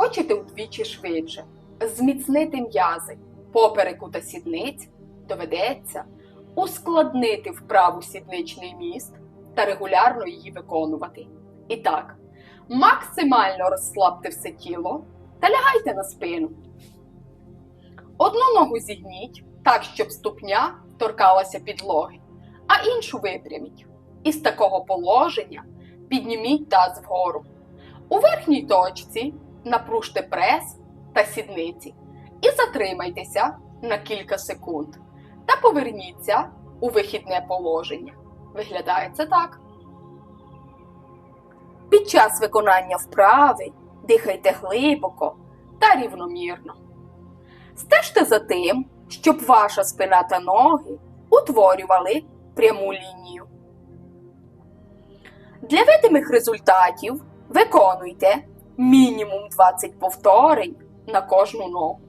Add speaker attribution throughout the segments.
Speaker 1: Хочете вдвічі швидше зміцнити м'язи попереку та сідниць, доведеться ускладнити вправу сідничний міст та регулярно її виконувати. І так, максимально розслабте все тіло та лягайте на спину. Одну ногу зігніть так, щоб ступня торкалася підлоги, а іншу випряміть. Із такого положення підніміть таз вгору. У верхній точці напружте прес та сідниці і затримайтеся на кілька секунд та поверніться у вихідне положення. Виглядає це так. Під час виконання вправи дихайте глибоко та рівномірно. Стежте за тим, щоб ваша спина та ноги утворювали пряму лінію. Для видимих результатів виконуйте мінімум 20 повторень на кожну ногу.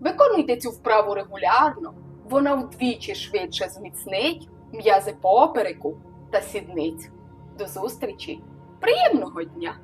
Speaker 1: Виконуйте цю вправу регулярно, вона вдвічі швидше зміцнить м'язи попереку та сідниць. До зустрічі! Приємного дня!